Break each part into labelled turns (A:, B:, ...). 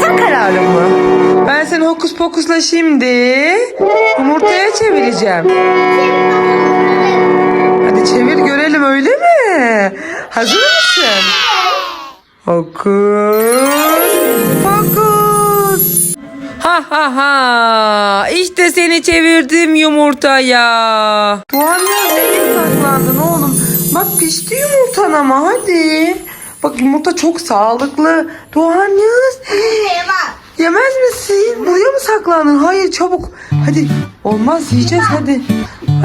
A: Son kararın mı? Ben seni hokus pokusla şimdi yumurtaya çevireceğim. Hadi çevir görelim öyle mi? Hazır mısın? Hokus pokus. Ha ha ha. İşte seni çevirdim yumurtaya. Ya nereye saklandın oğlum? Bak pişti yumurtan ama hadi. Bak yumurta çok sağlıklı. Doğan yaz. Yemez misin? Buraya mı saklandın? Hayır çabuk. Hadi olmaz yiyeceğiz hadi.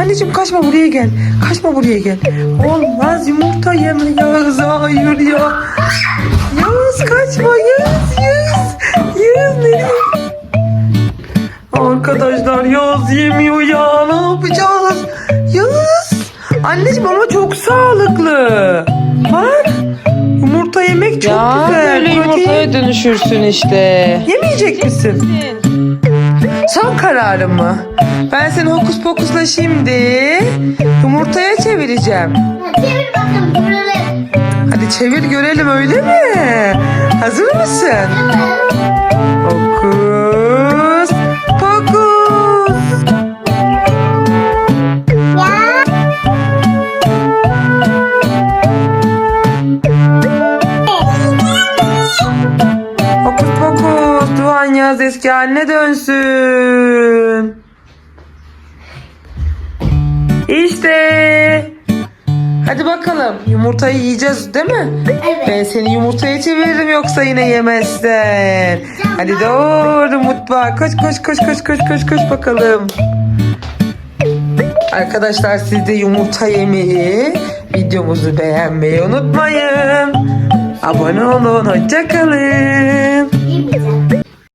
A: Anneciğim kaçma buraya gel. Kaçma buraya gel. Olmaz yumurta yeme Yağız. Hayır ya. Yağız kaçma Yağız. Yağız. Yağız nereye? Arkadaşlar Yağız yemiyor ya. Ne yapacağız? Yağız. Anneciğim ama çok sağlıklı. Çok
B: Ya
A: güzel.
B: böyle yumurtaya dönüşürsün işte.
A: Yemeyecek misin? Son kararın mı? Ben seni hokus pokusla şimdi yumurtaya çevireceğim.
C: Çevir bakın buraları.
A: Hadi çevir görelim öyle mi? Hazır mısın? Hokus eski haline dönsün. İşte. Hadi bakalım. Yumurtayı yiyeceğiz değil mi?
C: Evet.
A: Ben seni yumurtaya çeviririm yoksa yine yemezsen. Hadi doğru mutfağa. Koş koş koş koş koş koş koş bakalım. Arkadaşlar siz de yumurta yemeyi, videomuzu beğenmeyi unutmayın. Abone olun. Hoşçakalın.